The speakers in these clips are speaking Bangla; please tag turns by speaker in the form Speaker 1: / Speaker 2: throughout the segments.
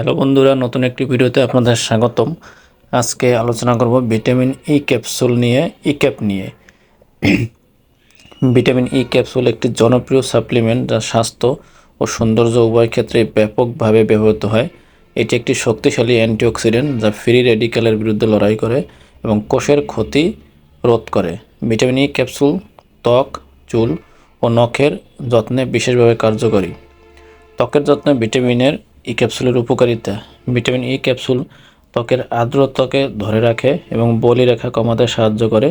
Speaker 1: হ্যালো বন্ধুরা, নতুন একটি ভিডিওতে আপনাদের স্বাগতম। আজকে আলোচনা করব ভিটামিন ই ক্যাপসুল নিয়ে ই ক্যাপ নিয়ে। ভিটামিন ই ক্যাপসুল একটি জনপ্রিয় সাপ্লিমেন্ট যা স্বাস্থ্য ও সৌন্দর্য উভয় ক্ষেত্রে ব্যাপকভাবে ব্যবহৃত হয়। এটি একটি শক্তিশালী অ্যান্টিঅক্সিডেন্ট যা ফ্রি রেডিক্যালের বিরুদ্ধে লড়াই করে এবং কোষের ক্ষতি রোধ করে। ভিটামিন ই ক্যাপসুল, ত্বক, চুল ও নখের যত্নে বিশেষভাবে কার্যকরী। ত্বকের যত্নে ভিটামিনের ই ক্যাপসুলের উপকারিতা। ভিটামিন ই ক্যাপসুল ত্বকের আর্দ্র ত্বকে ধরে রাখে এবং বলি রেখা কমাতে সাহায্য করে।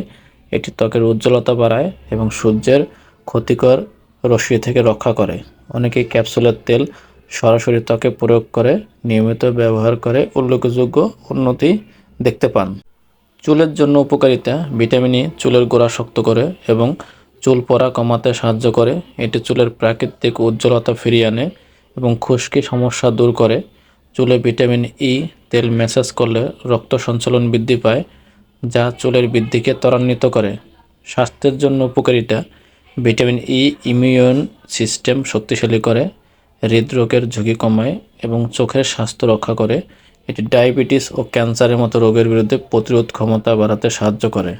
Speaker 1: এটি ত্বকের উজ্জ্বলতা বাড়ায় এবং সূর্যের ক্ষতিকর রশ্মি থেকে রক্ষা করে। অনেকেই ক্যাপসুলের তেল সরাসরি ত্বকে প্রয়োগ করে, নিয়মিত ব্যবহার করে উল্লেখযোগ্য উন্নতি দেখতে পান। চুলের জন্য উপকারিতা, ভিটামিন ই চুলের গোড়া শক্ত করে এবং চুল পড়া কমাতে সাহায্য করে। এটি চুলের প্রাকৃতিক উজ্জ্বলতা ফিরিয়ে আনে। এবং খুশকি সমস্যা দূর করে। চুলে ভিটামিন ই তেল ম্যাসাজ করলে রক্ত সঞ্চালন বৃদ্ধি পায়, যা চুলের বৃদ্ধিকে ত্বরান্বিত করে। স্বাস্থ্যের জন্য উপকারিতা, ভিটামিন ই ইমিউন সিস্টেম শক্তিশালী করে, হৃদরোগের ঝুঁকি কমায় এবং চোখের স্বাস্থ্য রক্ষা করে। এটি ডায়াবেটিস ও ক্যান্সারের মতো রোগের বিরুদ্ধে প্রতিরোধ ক্ষমতা বাড়াতে সাহায্য করে।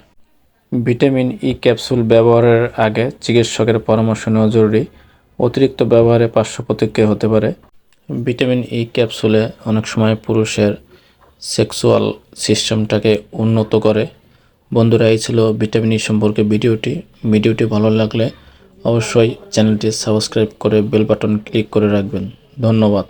Speaker 1: ভিটামিন ই ক্যাপসুল ব্যবহারের আগে চিকিৎসকের পরামর্শ নেওয়া জরুরি। অতিরিক্ত ব্যবহারে পার্শ্ব প্রতিক্রিয়া হতে পারে। ভিটামিন ই ক্যাপসুলে অনেক সময় পুরুষের সেক্সুয়াল সিস্টেমটাকে উন্নত করে। বন্ধুরা, এই ছিল ভিটামিন ই সম্পর্কে ভিডিওটি। ভিডিওটি ভালো লাগলে অবশ্যই চ্যানেলটি সাবস্ক্রাইব করে বেল বাটন ক্লিক করে রাখবেন। ধন্যবাদ।